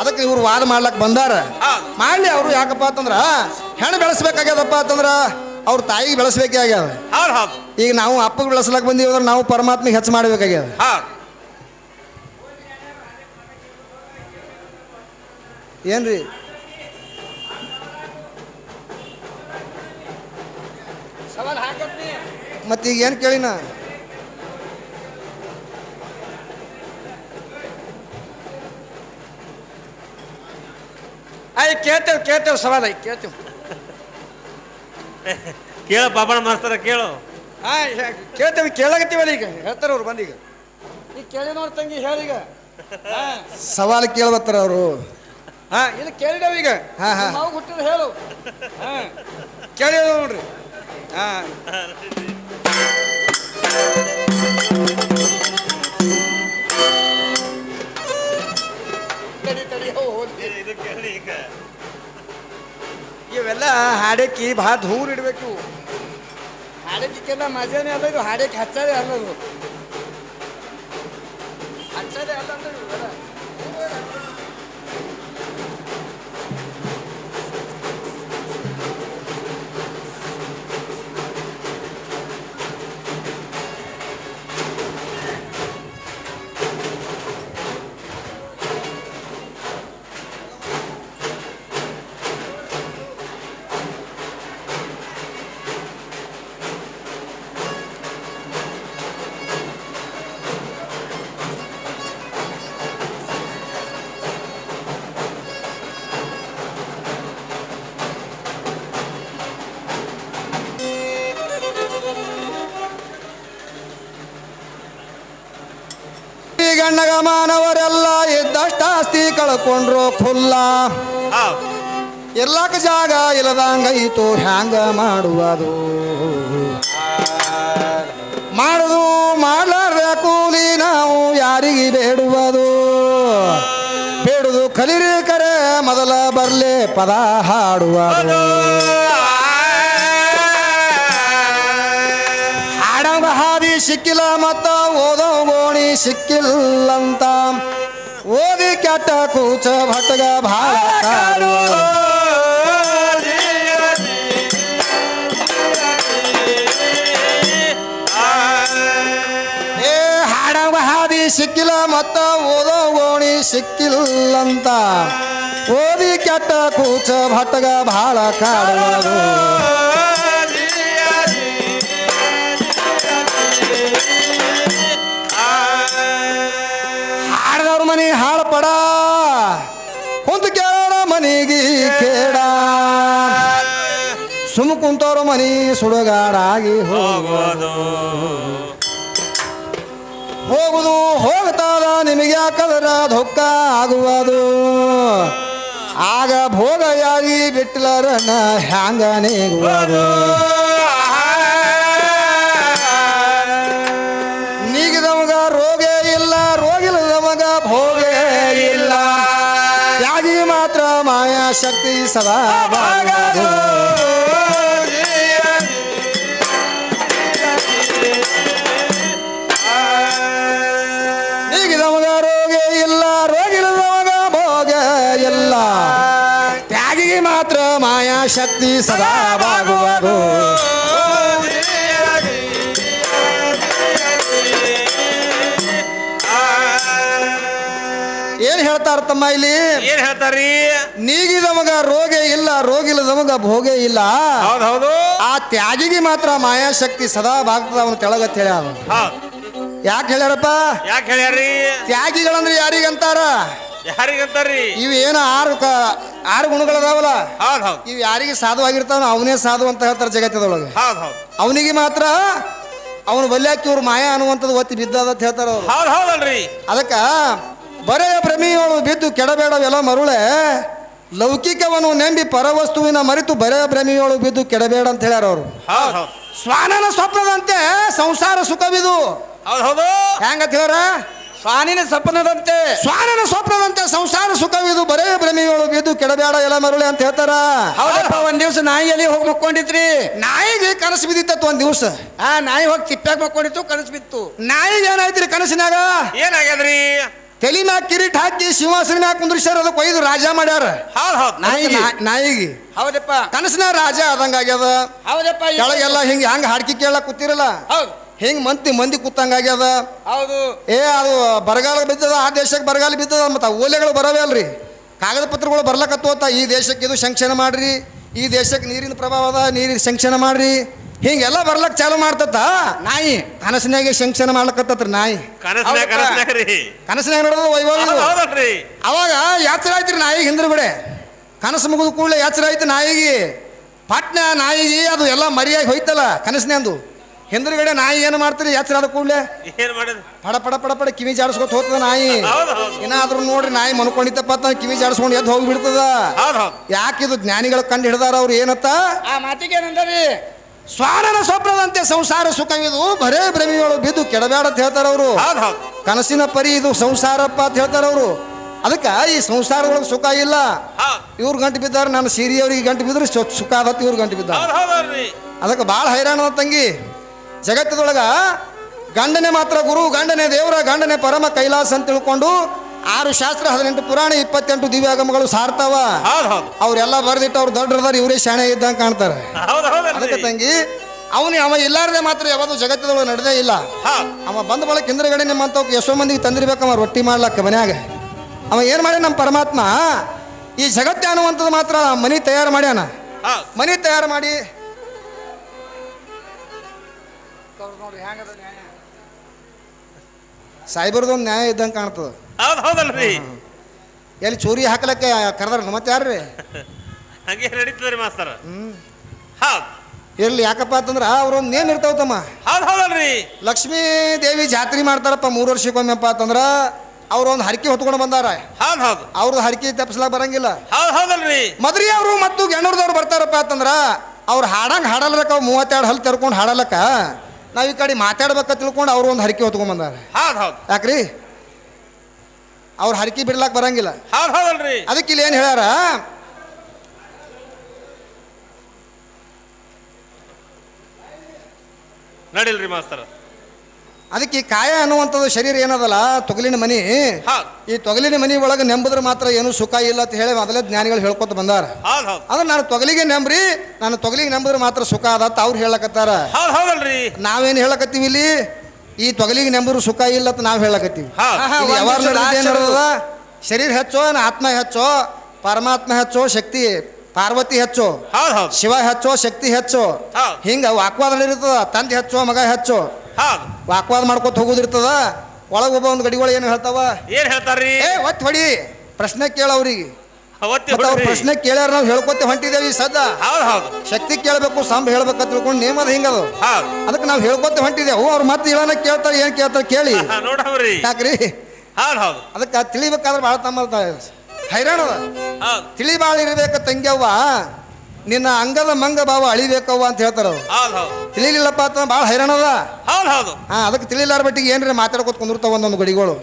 ಅದಕ್ಕೆ ಇವ್ರು ವಾದ ಮಾಡ್ಲಕ್ ಬಂದಾರ. ಹೌದ್ ಮಾಡ್ಲಿ ಅವರು ಯಾಕಪ್ಪ ಅಂತಂದ್ರ ಹೆಣ್ಣು ಬೆಳೆಸ್ಬೇಕಾಗ್ಯದಪ್ಪ ಅಂತಂದ್ರ ಅವ್ರ ತಾಯಿಗೆ ಬೆಳೆಸ್ಬೇಕೇ ಆಗ್ಯಾವ ಹೌದ್ ಹೌದ್. ಈಗ ನಾವು ಅಪ್ಪಗೆ ಬೆಳೆಸ್ಲಕ್ ಬಂದೀವಿ ಅಂದ್ರೆ ನಾವು ಪರಮಾತ್ಮಗೆ ಹೆಚ್ಚು ಮಾಡ್ಬೇಕಾಗ್ಯದ. ಹೌದ್ ಏನ್ರಿ? ಸವಾಲ್ ಹಾಕತ್ನಿ ಮತ್ತೆ ಈಗ ಏನು ಕೇಳಿನ? ಆಯ್ ಕೇಳ್ತೇವೆ ಕೇಳ್ತೇವೆ ಸವಾಲ್ ಕೇಳ್ತೇವೆ ಕೇಳ್ತೇವ್. ಕೇಳ ಪಾಪಣ ಮಾಸ್ತರ ಕೇಳು. ಹಾ ಕೇಳ್ತೇವೆ ಕೇಳಾಗತ್ತೀವಲ್ಲ ಈಗ. ಹೇಳ್ತಾರ ಅವ್ರು ಬಂದೀಗ ಈಗ. ಕೇಳಿ ನೋಡ್ ತಂಗಿ ಹೇಳೀಗ ಹಾ. ಸವಾಲು ಕೇಳ್ಬತ್ತಾರ ಅವರು. ಹಾ ಇಲ್ಲಿ ಕೇಳಿದವ ಈಗ. ಹಾ, ಹಾ. ನಾವು ಹುಟ್ಟಿದ ಹೇಳು. ಹಾ. ಕೇಳಿ ನೋಡ್ರಿ. ಹಾ. ಇವೆಲ್ಲ ಹಾಡಕ್ಕಿ ಭಾಳ ದೂರ ಇಡಬೇಕು ಹಾಡಕ್ಕಿಕ್ಕೆಲ್ಲ ಮಜಾನೇ ಅಲ್ಲ ಇದು, ಹಾಡಕ್ಕೆ ಹಚ್ಚದೇ ಅಲ್ಲ ಇದು ಹಚ್ಚದೇ ಅಲ್ಲ ಅಂದ್ರೆ ಇವೆಲ್ಲ. ಆಸ್ತಿ ಕಳ್ಕೊಂಡ್ರು ಖುಲ್ಲ. ಹೌದ್. ಜಾಗ ಇಲ್ಲದಂಗ ಇಲ್ಲದಂಗೈತು ಹ್ಯಾಂಗ ಮಾಡುವುದು? ಮಾಡುದು ಮಾಡಲಾರ ಕೂಲಿ ನಾವು ಯಾರಿಗೆ ಬೇಡುವುದು? ಬೇಡುದು ಕಲಿರಿ ಕರೆ ಮೊದಲ ಬರ್ಲೆ ಪದ ಹಾಡುವ ಹಾಡಂಗ ಹಾದಿ ಸಿಕ್ಕಿಲ್ಲ ಮತ್ತ ಓದೋ ಗೋಣಿ ಸಿಕ್ಕಿಲ್ಲಂತ. ಓದಿ ಕೆಟ್ಟ ಕೂಚ ಭಟ್ಗ ಭಾಳ ಕಾಡುವುದು. ಏ ಹಾಡಂಗ ಹಾದಿ ಸಿಕ್ಕಿಲ್ಲ ಮತ್ತ ಓದೋ ಓಣಿ ಸಿಕ್ಕಿಲ್ಲಂತ ಓದಿ ಕೆಟ್ಟ ಕೂಚ ಭಟ್ಟಗ ಭಾಳ ಕಾಡುವುದು ಕುಂತವ್ರ ಮನಿ ಸುಡುಗಾಡಾಗಿ ಹೋಗೋದು ಹೋಗುದು ಹೋಗ್ತಾದ ನಿಮಗೆ ಯಾಕದ್ರ ದುಃಖ ಆಗುವುದು. ಆಗ ಭೋಗ ಯಾರಿ ಬಿಟ್ಲರನ್ನ ಹ್ಯಾಂಗ ನೀಗುವುದು. ನೀಗಿದವಗ ರೋಗ ಇಲ್ಲ, ರೋಗಿಲ್ಲದವಗ ಭೋಗ ಇಲ್ಲ. ಯಾಗಿ ಮಾತ್ರ ಮಾಯಾ ಶಕ್ತಿ ಸದಾ ಶಕ್ತಿ ಸದಾ ಬಾಗುವರು ಏನ್ ಹೇಳ್ತಾರ ತಮ್ಮ ಇಲ್ಲಿ? ಏನ್ ಹೇಳ್ತಾರಿ ನೀಗಿದಮಗ ರೋಗ ಇಲ್ಲ ರೋಗಿಲ್ಲದವಗ ಭೋಗೇ ಇಲ್ಲ. ಹೌದ್ ಹೌದು. ಆ ತ್ಯಾಗಿಗೆ ಮಾತ್ರ ಮಾಯಾಶಕ್ತಿ ಸದಾ ಬಾಗ್ತದ ಅವನು ಕೆಳಗತ್ ಹೇಳ ಹೌದ್. ಯಾಕೆ ಹೇಳ್ಯಾರಪ್ಪ? ಯಾಕೆ ಹೇಳ್ಯಾರ್ರಿ? ತ್ಯಾಗಿಗಳಂದ್ರೆ ಯಾರಿಗಂತಾರ? ಯಾರಿಗಂತಾರ್ರಿ? ಇವು ಏನೋ ಆರು ಆರು ಗುಣಗಳದಾವಲ್ಲ? ಹೌದ್ ಹೌದ್. ಇವು ಯಾರಿಗೆ ಸಾಧುವಾಗಿರ್ತಾವ ಅವನೇ ಸಾಧು ಅಂತ ಹೇಳ್ತಾರೆ ಜಗತ್ತದೊಳಗೆ ಹೌದ್ ಹೌದ್. ಅವನಿಗೆ ಮಾತ್ರ ಅವನು ಬಲ್ಯಾಕಿ ಇವ್ರು ಮಾಯ ಅನ್ನುವಂಥದ್ದು ಒತ್ತಿ ಬಿದ್ದದ ಅಂತ ಹೇಳ್ತಾರ ಅವ್ರು. ಹೌದ್ ಹೌದಲ್ರಿ. ಅದಕ್ಕ ಬರೇ ಭ್ರಮಿಯೊಳು ಬಿದ್ದು ಕೆಡಬೇಡವೆಲ್ಲ ಮರುಳೆ ಲೌಕಿಕವನ್ನು ನೆಂಬಿ ಪರವಸ್ತುವಿನ ಮರೆತು ಬರೇ ಭ್ರಮಿಯೊಳು ಬಿದ್ದು ಕೆಡಬೇಡ ಅಂತ ಹೇಳ್ಯಾರ ಅವರು. ಹೌದ್ ಹೌದ್. ಸ್ವಾನನ ಸ್ವಪ್ನದಂತೆ ಸಂಸಾರ ಸುಖವಿದು. ಹೌದ್ ಹೌದು. ಹೆಂಗಂತ ಹೇಳ್ಯಾರ? ಸ್ವಾನಿನ ಸ್ವಪ್ನದಂತೆ. ಸ್ವಾನನ ಸ್ವಪ್ನದಂತೆ ಸಂಸಾರ ಸುಖವಿದು ಬರೇ ಭ್ರಮೆಗಳು ಬಿದ್ದು ಕೆಡಬೇಡ ಎಲ್ಲ ಮರುಳೆ ಅಂತ ಹೇಳ್ತಾರ? ಹೌದಪ್ಪ ಒಂದ್ ದಿವಸ ನಾಯಿ ಎಲ್ಲಿ ಹೋಗಿ ಮಕ್ಕೊಂಡಿದ್ರಿ? ನಾಯಿಗೆ ಕನಸು ಬಿದ್ದಿತ್ತು ಒಂದ್ ದಿವ್ಸ. ಆ ನಾಯಿ ಹೋಗಿ ತಿಪ್ಪಾಗ ಮಕ್ಕೊಂಡಿತ್ತು ಕನಸು ಬಿತ್ತು. ನಾಯಿಗೆ ಏನಾಯ್ತ್ರಿ ಕನಸಿನಾಗ? ಏನಾಗ್ಯದ್ರಿ? ತಲಿ ಮ್ಯಾಗ ಕಿರೀಟ್ ಹಾಕಿ ಸಿಂಹಾಸನ ಮ್ಯಾಗ ಕುಂದ್ರಿಸ್ಯಾರ ಅದಕ್ಕೆ ಒಯ್ದು ರಾಜ ಮಾಡ್ಯಾರ. ಹೌದ್ ಹೌದ್. ನಾಯಿಗೆ. ನಾಯಿಗೆ. ಹೌದಪ್ಪ. ಕನಸಿನ ರಾಜ ಆದಂಗ ಆಗ್ಯದ. ಹೌದಪ್ಪ ಕೆಳಗೆಲ್ಲ ಹಿಂಗ ಹಂಗ ಹಾಡ್ಕಿ ಕೇಳಕ್ ಕೂತಿರಲ್ಲ? ಹೌದು. ಹಿಂಗ್ ಮಂತಿ ಮಂದಿ ಕೂತಂಗ ಆಗ್ಯದ. ಹೌದು. ಏ ಅದು ಬರಗಾಲ ಬಿದ್ದದ ಆ ದೇಶಕ್ಕೆ ಬರಗಾಲ ಬಿದ್ದದ ಮತ್ತ ಓಲೆಗಳು ಬರವೇ ಅಲ್ರಿ. ಕಾಗದ ಪತ್ರಗಳು ಬರ್ಲಕತ್ತೋತ ಈ ದೇಶಕ್ಕೆ ಇದು ಸಂಕ್ಷೇನ ಮಾಡ್ರಿ ಈ ದೇಶಕ್ಕೆ ನೀರಿನ ಪ್ರಭಾವ ಅದ ನೀರಿನ ಸಂಕ್ಷೇನ ಮಾಡ್ರಿ. ಹಿಂಗೆಲ್ಲ ಬರ್ಲಕ್ ಚಾಲು ಮಾಡ್ತತ್ತ. ನಾಯಿ ಕನಸಿನಾಗೆ ಸಂಕ್ಷೇನ ಮಾಡ್ಲಕತ್ತತ್ರಿ ನಾಯಿ. ಕನಸಿನಾಗ ನೋಡೋದು ವೈಭವ ಅವಾಗ ಯಾತ್ರೆ ಆಯ್ತ್ರಿ ನಾಯಿಗೆ ಹಿಂದ್ರಗಡೆ ಕನಸು ಮುಗಿದ ಕೂಡಲೇ ಯಾತ್ರೆ ಆಯ್ತು ನಾಯಿಗೆ. ಪಟ್ನ ನಾಯಿಗೆ ಅದು ಎಲ್ಲ ಮರಿಯಾಗಿ ಹೋಯ್ತಲ್ಲ ಕನಸಿನಂದು ಹಿಂದ್ರಗಡೆ ನಾಯಿ ಏನು ಮಾಡ್ತೀರಿ? ಅದ ಕೂಡಲೇ? ಏನ್ ಮಾಡಿದ್? ಪಡ ಪಡ ಪಡ ಪಡ ಕಿವಿ ಜಾಡಿಸ್ಕೊತ ಹೋಗ್ತದ ನಾಯಿ. ಹೌದು ಹೌದ್ ಏನಾದ್ರೂ ನೋಡ್ರಿ ನಾಯಿ ಮನ್ಕೊಂಡಿದ್ದಪ್ಪ ಅಂತ ಕಿವಿ ಜಾಡಿಸ್ಕೊಂಡು ಎದ್ದು ಹೋಗಿ ಬಿಡ್ತದ ಹೌದು. ಹೌದ್ ಯಾಕಿದು ಜ್ಞಾನಿಗಳು ಕಂಡು ಹಿಡ್ದಾರ ಅವ್ರು ಏನತ್ತ? ಆ ಮಾತಿಗೆ ಏನಂದ್ರಿ ಸ್ವಾನನ ಸ್ವಪ್ನದಂತೆ ಸಂಸಾರ ಸುಖವಿದು ಬರೇ ಭ್ರಮಿಗಳು ಬಿದ್ದು ಕೆಡಬೇಡ ಅಂತ ಹೇಳ್ತಾರ ಅವರು. ಹೌದ್ ಹೌದ್. ಕನಸಿನ ಪರಿ ಇದು ಸಂಸಾರಪ್ಪ ಅಂತ ಹೇಳ್ತಾರ ಅವರು. ಅದಕ್ಕೆ ಈ ಸಂಸಾರದೊಳಗೆ ಸುಖ ಇಲ್ಲ. ಇವ್ರ ಇವ್ರು ಗಂಟು ಬಿದ್ದಾರ ನಾನು ಸೀರಿಯವ್ರಿಗೆ ಗಂಟು ಬಿದ್ರೆ ಸುಖ ಆದತ್ತು ಇವ್ರು ಗಂಟು ಬಿದ್ದಾರೆ. ಹೌದ್ ಅದಕ್ಕೆ ಭಾಳ ಹೈರಾಣ ಅದ ತಂಗಿ. ಜಗತ್ತದೊಳಗ ಗಂಡನೆ ಮಾತ್ರ ಗುರು ಗಂಡನೆ ದೇವರ ಗಂಡನೆ ಪರಮ ಕೈಲಾಸ ಅಂತ ತಿಳ್ಕೊಂಡು ಆರು ಶಾಸ್ತ್ರ ಹದಿನೆಂಟು ಪುರಾಣ ಇಪ್ಪತ್ತೆಂಟು ದಿವ್ಯಾಗಮಗಳು ಸಾರ್ತಾವ. ಅವರೆಲ್ಲ ಬರ್ದಿಟ್ಟು ಅವ್ರು ದೊಡ್ಡದಾರ ಇವರೇ ಶಾಣೆ ಇದ್ದಂಗೆ ಕಾಣ್ತಾರೆ. ಹೌದ್ ಅದಕ್ಕೆ ತಂಗಿ ಅವನು ಅವ ಇಲ್ಲಾರದೆ ಮಾತ್ರ ಯಾವುದು ಜಗತ್ತದೊಳಗೆ ನಡೆದೇ ಇಲ್ಲ. ಅವ ಬಂದ ಬಳಕ ಹಿಂದ್ರಗಡೆ ನಿಮ್ಮಂತ ಎಷ್ಟೋ ಮಂದಿಗೆ ತಂದಿರ್ಬೇಕವ ರೊಟ್ಟಿ ಮಾಡ್ಲಕ್ಕ ಮನ್ಯಾಗ. ಅವ ಏನು ಮಾಡ್ಯ ನಮ್ಮ ಪರಮಾತ್ಮ ಈ ಜಗತ್ತೆ ಅನ್ನುವಂಥದ್ದು ಮಾತ್ರ ಮನಿ ತಯಾರು ಮಾಡ್ಯಾನ. ಮನಿ ತಯಾರು ಮಾಡಿ ಸಾಯ್ಬರ್ದೊಂದು ನ್ಯಾಯ. ಇದ್ದಂಗೆ ಕಾಣ್ತದ. ಹೌದು ಹೌದಲ್ರಿ. ಎಲ್ಲಿ ಚೋರಿ ಹಾಕ್ಲಕ್ಕೆ ಕರೆದಾರ ಮತ್ತೆ ಯಾರ್ರಿ? *laughs* ಹಂಗೆ ನಡೀತದ್ರಿ ಮಾಸ್ತರ. ಹೌದು. ಇರ್ಲಿ ಯಾಕಪ್ಪ ಅಂತಂದ್ರ ಅವ್ರೊಂದು ನೇಮ್ ಇರ್ತಾವ ತಮ್ಮ? ಹೌದು ಹೌದಲ್ರಿ. ಲಕ್ಷ್ಮೀ ದೇವಿ ಜಾತ್ರೆ ಮಾಡ್ತಾರಪ್ಪ ಮೂರು ವರ್ಷಕ್ಕೊಮ್ಮೆಪ್ಪ ಅಂತಂದ್ರ ಅವ್ರೊಂದು ಹರಕೆ ಹೊತ್ಕೊಂಡು ಬಂದಾರ. ಹೌದ್ ಹೌದ್. ಅವ್ರದ್ದು ಹರಕೆ ತಪ್ಪಿಸ್ಲಾಕ ಬರಂಗಿಲ್ಲ. ಹೌದು ಹೌದಲ್ರಿ. ಮದ್ರಿ ಅವರು ಮತ್ತು ಗೆಣ್ಣೂರ್ದವ್ರು ಬರ್ತಾರಪ್ಪ ಅಂತಂದ್ರ ಅವ್ರು ಹಾಡಂಗ್ ಹಾಡಲ್ರಕ್ಕ ಅವ್ ಮೂವತ್ತೆರಡು ಹಲ್ ತೆರ್ಕೊಂಡು ಹಾಡಲಕ್ಕ. ನಾವು ಈ ಕಡೆ ಮಾತಾಡ್ಬೇಕ ತಿಳ್ಕೊಂಡು ಅವ್ರು ಒಂದು ಹರಕೆ ಹೊತ್ಕೊಂಡ್ ಬಂದಾರ. ಹೌದು ಹೌದು. ಯಾಕ್ರಿ? ಅವ್ರ ಹರಕೆ ಬಿಡ್ಲಾಕ್ ಬರಂಗಿಲ್ಲ. ಹೌದು ಹೌದಲ್ರಿ. ಅದಕ್ಕೆ ಇಲ್ಲಿ ಏನು ಹೇಳ್ಯಾರ? ನಡಿಲ್ರಿ ಮಾಸ್ತರ. ಅದಕ್ಕೆ ಈ ಕಾಯ ಅನ್ನುವಂಥದ್ದು ಶರೀರ ಏನದಲ್ಲ? ತೊಗಲಿನ ಮನಿ. ಈ ತೊಗಲಿನ ಮನಿ ಒಳಗೆ ನೆಂಬುದ್ರೆ ಮಾತ್ರ ಏನು ಸುಖ ಇಲ್ಲ ಅಂತ ಹೇಳಿ ಮೊದಲೇ ಜ್ಞಾನಿಗಳು ಹೇಳ್ಕೊತ ಬಂದಾರ. ಅಂದ್ರೆ ನಾನು ತೊಗಲಿಗೆ ನೆಂಬ್ರಿ ನಾನು ತೊಗಲಿಗೆ ನಂಬಿದ್ರೆ ಮಾತ್ರ ಸುಖ ಅದ ಅಂತ ಅವ್ರು ಹೇಳಕತ್ತಾರ. ನಾವೇನು ಹೇಳಕತ್ತೀವಿ ಇಲ್ಲಿ? ಈ ತೊಗಲಿಗೆ ನೆಂಬರು ಸುಖ ಇಲ್ಲ ಅಂತ ನಾವು ಹೇಳಕತ್ತೀವಿ? ಶರೀರ ಹೆಚ್ಚೋ ಆತ್ಮ ಹೆಚ್ಚೋ ಪರಮಾತ್ಮ ಹೆಚ್ಚೋ ಶಕ್ತಿ ಪಾರ್ವತಿ ಹೆಚ್ಚು ಶಿವ ಹೆಚ್ಚೋ ಶಕ್ತಿ ಹೆಚ್ಚು. ಹಿಂಗ ವಾಕ್ವಾದ ನಡೀತದ ತಂದೆ ಹೆಚ್ಚೋ ಮಗ ಹೆಚ್ಚು. ಹೌದ್. ವಾಕ್ವಾದ ಮಾಡ್ಕೊತ ಹೋಗುದಿರ್ತದ? ಒಳಗೆ ಒಬ್ಬ ಒಂದು ಗಡಿಗಳು ಏನು ಹೇಳ್ತಾವ? ಏನ್ ಹೇಳ್ತಾರ್ರಿ? ಏ ಒತ್ತು ಹೊಡಿ. ಪ್ರಶ್ನೆ ಕೇಳ ಅವ್ರಿಗೆ. ಅವ್ರ. ಪ್ರಶ್ನೆ ಕೇಳ್ಯಾರ ನಾವು ಹೇಳ್ಕೊತ ಹೊಂಟಿದೇವಿ ಈ ಸದ್ದ. ಹೌದ್ ಹೌದ್. ಶಕ್ತಿ ಕೇಳಬೇಕು ಸಂಭ ಹೇಳ್ಬೇಕಂತ ತಿಳ್ಕೊಂಡು ನೇಮದ ಹಿಂಗದು. ಹೌದು. ಅದಕ್ಕೆ ನಾವು ಹೇಳ್ಕೊತ ಹೊಂಟಿದೆವು. ಅವ್ರು ಮತ್ತೆ ಇಳನ ಕೇಳ್ತಾರೆ ಏನು ಕೇಳ್ತಾರೆ ಕೇಳಿ. ಹಾ, ನೋಡವ್ರಿ ಯಾಕ್ರಿ? ಹೌದ್ ಹೌದ್. ಅದಕ್ಕೆ ತಿಳಿಬೇಕಾದ್ರೆ ಭಾಳ ತಮ್ಮ ಹೈರಾಣದ. ಹೌದ್. ತಿಳಿ ಭಾಳ ಇರ್ಬೇಕು ತಂಗ್ಯವ್ವ. ನಿನ್ನ ಅಂಗದ ಮಂಗ ಭಾವ ಅಳಿಬೇಕವ್ವ ಅಂತ ಹೇಳ್ತಾರ ತಿಳಿಲಿಲ್ಲಪ್ಪ ಅಂತ ಭಾಳ ಹೈರಾಣ ಅದ. ಹೌದ್ ಹೌದು. ಹಾ ಅದಕ್ಕೆ ತಿಳಿಲಾರ ಬಟ್ಟಿಗೆ ಏನ್ರಿ ಮಾತಾಡ್ಕೊತ ಕುಂದಿರ್ತಾವ ಒಂದೊಂದು ಗಡಿಗಳು?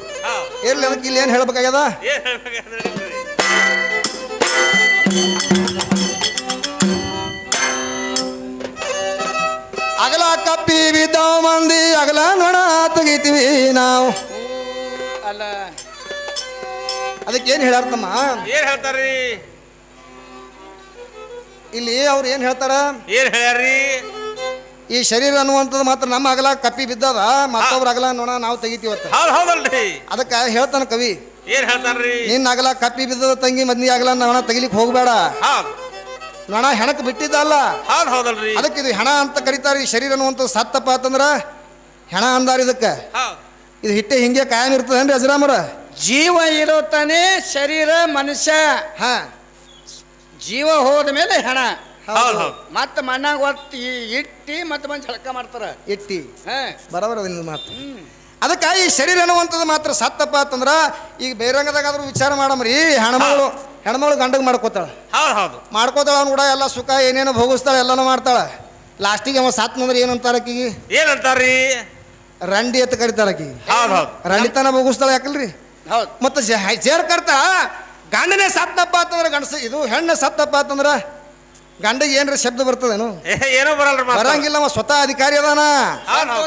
ಇರ್ಲಿ ಅದಕ್ಕೆ ಇಲ್ಲಿ ಏನು ಹೇಳ್ಬೇಕಾಗ್ಯದ. ಅಗಲ ಕಪ್ಪಿ ಬಿದ್ದಾವ ಮಂದಿ ಅಗಲ ನೋಡ ತೆಗಿತೀವಿ ನಾವು. ಅಲ್ಲ. ಅದಕ್ಕೆ ಏನು ಹೇಳಾರ್ತಮ್ಮ ಏನ್ ಹೇಳ್ತಾರ್ರಿ? ಇಲ್ಲಿ ಅವ್ರು ಏನು ಹೇಳ್ತಾರ? ಏನ್ ಹೇಳ್ಯಾರಿ ಈ ಶರೀರ ಅನ್ನುವಂಥದ್ದು ಮಾತ್ರ ನಮ್ಮ ಅಗಲ ಕಪ್ಪಿ ಬಿದ್ದದ ಮತ್ತೊಬ್ರು ಅಗಲ ನೋಡ ನಾವು ತೆಗಿತೀವತ್ತ ಹೌದ್ ಹೌದಲ್ರಿ. ಅದಕ್ಕೆ ಹೇಳ್ತಾನ ಕವಿ. ಏನ್ ಹೇಳ್ತಾರ್ರಿ? ನಿನ್ನ ಅಗಲ ಕಪ್ಪಿ ಬಿದ್ದದ ತಂಗಿ ಮದ್ನಿ ಅಗಲ ನೋಣ ತೆಗಿಲಿಕ್ಕೆ ಹೋಗಬೇಡ. ಹೌದ್. ಹೆಣಕ್ ಹೆಣಕ್ಕೆ ಬಿಟ್ಟಿದ್ದಲ್ಲ ಹೌದ್ ಹೌದಲ್ರಿ. ಅದಕ್ಕೆ ಇದು ಹೆಣ ಅಂತ ಕರೀತಾರೆ ಈ ಶರೀರ ಅನ್ನುವಂಥದ್ದು ಸತ್ತಪ್ಪ ಅಂತಂದ್ರ ಹೆಣ ಅಂದಾರ ಇದಕ್ಕೆ. ಹೌದ್. ಇದು ಹಿಟ್ಟೆ ಹಿಂಗೆ ಕಾಯಂ ಇರ್ತದೇನ್ರಿ ಅಜರಾಮರ? ಜೀವ ಇರೋ ತಾನೇ ಶರೀರ ಮನುಷ್ಯ. ಹಾ. ಜೀವ ಹೋದ ಮೇಲೆ ಹೆಣ. ಹೌದು. ಮತ್ತೆ ಮಣ್ಣಾಗ ಒತ್ತಿ ಇಟ್ಟಿ ಮತ್ತೆ ಬಂದು ಜಳಕ ಮಾಡ್ತಾರ. ಇಟ್ಟಿ. ಹಾ. ಬರಬರ ಮಾತು. ಅದಕ್ಕೆ ಈ ಶರೀರ ಅನ್ನುವಂಥದ್ದು ಮಾತ್ರ ಸತ್ತಪ್ಪ ಅಂತಂದ್ರ ಈಗ ಬೇರಂಗದಾಗಾದ್ರೂ ವಿಚಾರ ಮಾಡಮ್ರಿ ಹೆಣ್ಮಗಳು ಹೆಣ್ಮಗಳು ಗಂಡಗೆ ಮಾಡ್ಕೋತಾಳ. ಹೌದು ಹೌದು. ಮಾಡ್ಕೋತಾಳ ಅವ್ನು ಕೂಡ ಎಲ್ಲ ಸುಖ ಏನೇನು ಭೋಗಿಸ್ತಾಳ ಎಲ್ಲನೂ ಮಾಡ್ತಾಳ. ಲಾಸ್ಟಿಗೆ ಅವ ಸತ್ತಂದ್ರೆ ಏನು ಅಂತಾರ ಆಕಿಗೆ? ಏನಂತಾರ್ರಿ? ರಂಡಿ ಅಂತ ಕರಿತಾರ ಆಕಿಗೆ. ಹೌದು ಹೌದ್. ರಂಡಿತನ ಭೋಗಿಸ್ತಾಳ ಯಾಕಲ್ರಿ? ಹೌದು. ಮತ್ತೆ ಜೇರ್ ಕರ್ತ ಗಂಡನೇ ಸತ್ತಪ್ಪ ಅಂತಂದ್ರೆ ಗಂಡಸ ಇದು ಹೆಣ್ಣು ಸತ್ತಪ್ಪ ಅಂತಂದ್ರ ಗಂಡಗೆ ಏನ್ರ ಶಬ್ದ ಬರ್ತದೇನು? ಏನೋ ಬರಲ್ಲ ಬರಂಗಿಲ್ಲ ಅವ ಸ್ವತಃ ಅಧಿಕಾರಿ ಅದಾನ.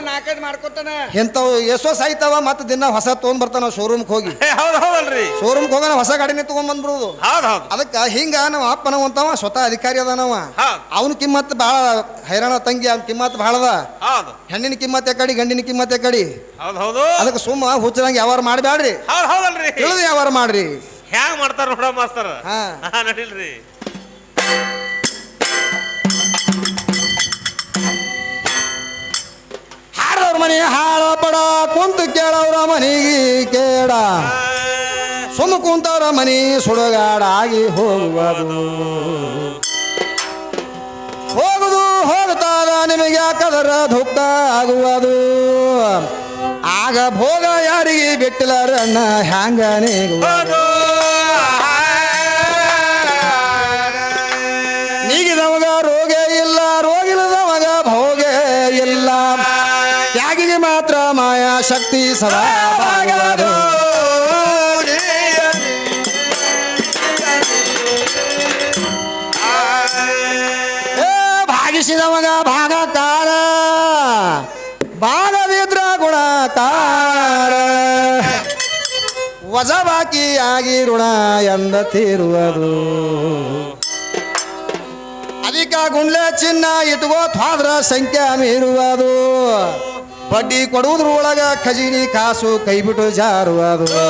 ನಾಲ್ಕೈದು ಮಾಡ್ಕೊತಾನ. ಎಂಥವು ಎಷ್ಟೋ ಸಾಯ್ತಾವ ಮತ್ತೆ ದಿನ ಹೊಸ ತೊಗೊಂಡ್ ಬರ್ತಾನ ಶೋರೂಮ್ಗೆ ಹೋಗಿ. ಹೌದು ಹೌದ್ ಹೌದಲ್ರಿ. ಶೋರೂಮ್ಗೆ ಹೋಗೋಣ ಹೊಸ ಗಾಡಿನೇ ತಗೊಂಡ್ ಬಂದ್ಬಿಡುದು ಅದಕ್ಕ ಹೌದ್. ಅದಕ್ಕೆ ಹಿಂಗ ನಮ್ಮ ಅಪ್ಪನ ಅಂತವ ಸ್ವತಃ ಅಧಿಕಾರಿ ಅದಾನವ. ಅವನು ಅವನ ಕಿಮ್ಮತ್ ಬಹಳ ಹೈರಾಣ ತಂಗಿ ಅವ್ನ ಕಿಮ್ಮತ್ ಬಹಳದ ಅದ. ಹೆಣ್ಣಿನ ಕಿಮ್ಮತ್ ಕಡಿ ಗಂಡಿನ ಕಿಮ್ಮತ್ ಕಡಿ ಹೌದ್ ಹೌದು. ಅದಕ್ಕೆ ಸುಮ್ಮ ಹುಚ್ಚರಂಗೆ ಯಾವಾರ ಮಾಡಬೇಡ್ರಿ ಹೌದ್ ಹೌದಲ್ರಿ. ತಿಳಿದು ಯಾವಾರ ಮಾಡ್ರಿ. ಹ್ಯಾಂಗ್ ಮಾಡ್ತಾರ ನೋಡ ಮಾಸ್ತರ. ಹಾ. ಹಾ ನಡಿಲ್ರಿ. ಹಾಡೋರ್ ಮನೆ ಹಾಳ ಪಡ ಕುಂತು ಕೇಳವ್ರ ಮನೆಗೆ ಕೇಡ. ಸುಮ್ ಕುಂತವ್ರ ಮನೆ ಸುಡಗಾಡಾಗಿ ಹೋಗುವುದು. ಹೋಗುದು ಹೋಗ್ತಾದ ನಿಮಗೆ ಯಾಕದರ ದುಃಖ ಆಗುವುದು. ಆಗ ಭೋಗ ಯಾರಿಗೆ ಬಿಟ್ಟಿಲಾರಣ್ಣ ಹ್ಯಾಂಗ ನೀಗುವುದು. ಸದಾ ಭಾಗವದು. ಏ ಭಾಗಿಸಿದವಾಗ ಭಾಗಕಾರ ಗುಣ ಗುಣಕಾರ ವಜ ಬಾಕಿಯಾಗಿ ಋಣ ಎಂದ ತೀರುವುದು. ಅಧಿಕ ಗುಂಡ್ಲೆ ಚಿನ್ನ ಇಟ್ಕೋತ್ ಹೋದ್ರ ಸಂಖ್ಯೆ ಮೀರುವುದು. ಬಡ್ಡಿ ಕೊಡುವುದ್ರೊಳಗ ಖಜೀನಿ ಕಾಸು ಕೈ ಬಿಟ್ಟು ಜಾರುವುದು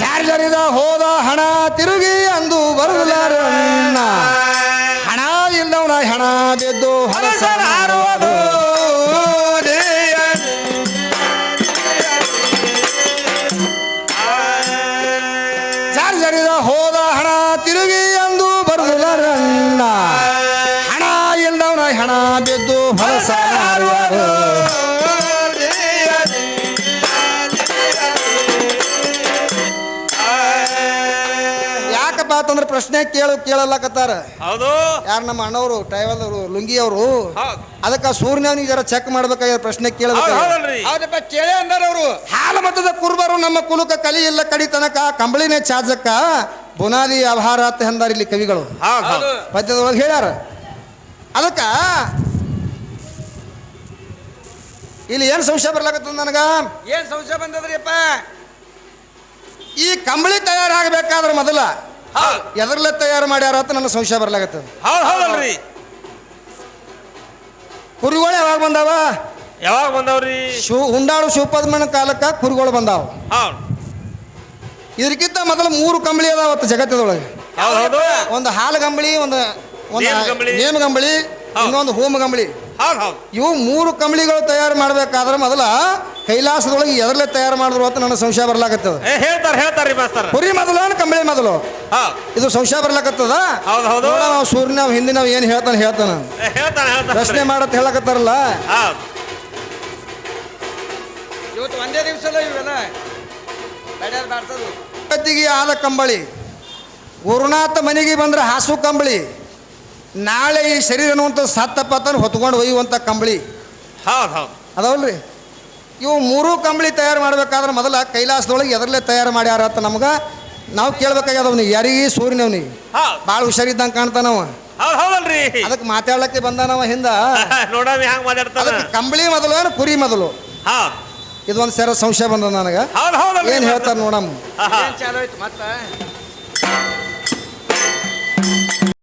ಜಾರ್ಜರಿದ ಹೋದ ಹಣ ತಿರುಗಿ ಅಂದು ಬರಲಾರಣ್ಣ ಹಣ ಇಲ್ಲವನ ಹಣ ಬಿದ್ದು ಹೊಲಸಲಾರುವುದು ಪ್ರಶ್ನೆ ಕೇಳು ಕೇಳಲ್ಲಕತ್ತಾರ ಹೌದು. ಯಾರು ನಮ್ಮ ಅಣ್ಣವರು ಟ್ರೈವಲ್ ಅವರು ಲುಂಗಿ ಅವರು ಹೌದ್ ಅದಕ್ಕೆ ಸೂರ್ಯನವನಿಗೆ ಜರ ಚೆಕ್ ಮಾಡ್ಬೇಕಾಗ್ಯದ ಪ್ರಶ್ನೆ ಹೌದಲ್ರಿ. ಹೌದಪ್ಪ ಕೇಳೇ ಅಂದಾರ ಅವರು. ಹಾಲ ಮತದ ಕುರುಬರು ನಮ್ಮ ಕುಲಕ ಕಲಿ ಇಲ್ಲ ಕಡಿ ತನಕ ಕಂಬಳಿನೇ ಚಾಜಕ್ಕ ಬುನಾದಿ ವ್ಯವಹಾರ ಅಂತ ಹೆಂದಾರ ಇಲ್ಲಿ ಕವಿಗಳು. ಹೌದು ಪದ್ಯದೊಳಗೆ ಹೇಳ್ಯಾರ. ಅದಕ್ಕ ಇಲ್ಲಿ ಏನು ಸಂಶಯ ಬರ್ಲಾಕತ್ತದ ನನಗ? ಏನ್ ಸಂಶಯ ಬಂದದ್ರಿಪ್ಪ ಈ ಕಂಬಳಿ ತಯಾರಾಗಬೇಕಾದ್ರೆ ಮೊದಲ ಎದರ್ಲೆ ತಯಾರು ಮಾಡ್ಯಾರ ಅಂತ ನನ್ನ ಸಂಶಯ ಬರ್ಲಾಗತ್ತದ. ಹೌದು ಹೌದಲ್ರಿ. ಕುರಿಗಳು ಯಾವಾಗ ಬಂದಾವ? ಯಾವಾಗ ಬಂದಾವ್ರಿ? ಶಿವ ಹುಂಡಾಳು ಶಿವಪದ್ಮನ ಕಾಲಕ್ಕ ಕುರಿಗಳು ಬಂದಾವ. ಹೌದು. ಇದಕ್ಕಿಂತ ಮೊದಲು ಮೂರು ಕಂಬಳಿ ಅದಾವತ್ತು ಜಗತ್ತದೊಳಗೆ ಹೌದು ಹೌದು. ಒಂದು ಹಾಲು ಕಂಬಳಿ ಒಂದು ಒಂದು ನೇಮ್ ಕಂಬಳಿ. ಇನ್ನೊಂದು ಹೋಮ ಕಂಬಳಿ. ಹೌದು ಹೌದು. ಇವು ಮೂರು ಕಂಬಳಿಗಳು ತಯಾರು ಮಾಡ್ಬೇಕಾದ್ರೆ ಮೊದಲ ಕೈಲಾಸದೊಳಗೆ ಎದರ್ಲೆ ತಯಾರು ಮಾಡಿದ್ರು ಅಂತ ನನ್ನ ಸಂಶಯ ಬರ್ಲಾಗತ್ತದ. ಹೇಳ್ತಾರೆ ಹೇಳ್ತಾರೆ ಹೇಳ್ತಾರ್ರಿ ಮಾಸ್ತರ್. ಕುರಿ ಮೊದಲು ಕಂಬಳಿ ಮೊದಲು. ಇದು ಸಂಶಯ ಬರ್ಲಕತ್ತದ? ಹೌದು ಹೌದು ನಾವು ಸೂರ್ಯ ನಾವು ಹಿಂದಿನ ನಾವು ಏನು ಹೇಳ್ತಾನೆ ಹೇಳ್ತಾನ. ಹೇಳ್ತಾನೆ ಹೇಳ್ತಾನೆ. ಪ್ರಶ್ನೆ ಮಾಡತ್ ಹೇಳಕತ್ತಾರಲ್ಲ? ಇವತ್ತು ಒಂದೇ ದಿವಸ ಅಲ್ಲ ಇವೆಲ್ಲ ಆದ ಕಂಬಳಿ. ಗುರುನಾಥ ಮನೆಗೆ ಬಂದ್ರೆ ಹಾಸು ಕಂಬಳಿ. ನಾಳೆ ಈ ಶರೀರ ಅನ್ನುವಂಥ ಸತ್ತಪ್ಪ ಅಂತ ಹೊತ್ಕೊಂಡು ಒಯ್ಯುವಂಥ ಕಂಬಳಿ. ಹೌದು ಹೌದು ಅದಾವಲ್ರಿ? ಇವು ಮೂರು ಕಂಬಳಿ ತಯಾರು ಮಾಡ್ಬೇಕಾದ್ರೆ ಮೊದಲ ಕೈಲಾಸದೊಳಗೆ ಎದರ್ಲೆ ತಯಾರು ಮಾಡ್ಯಾರ ಅಂತ ನಮ್ಗೆ ನಾವು ಕೇಳ್ಬೇಕಾಗ್ಯದ ಅವ್ನಿಗೆ ಯಾರಿಗೆ ಸೂರ್ಯನವ್ನಿಗೆ ಬಾಳ ಭಾಳ ಹುಷಾರಿದ್ದಂಗೆ ಕಾಣ್ತಾನವ. ಹೌದು ಹೌದಲ್ರಿ. ಅದಕ್ಕೆ ಮಾತಾಡ್ಲಕ್ಕೆ ಬಂದಾನವ ಹಿಂದ. *laughs* ನೋಡಮ್ಮಿ ಹ್ಯಾಂಗ ಮಾತಾಡ್ತಾನ. ಕಂಬಳಿ ಮೊದಲು ಏನು ಕುರಿ ಮೊದಲು? ಇದೊಂದು ಸರ ಸಂಶಯ ಬಂದ ನನಗೆ. ಏನು ಹೇಳ್ತಾರೆ ನೋಡಮ್ಮ.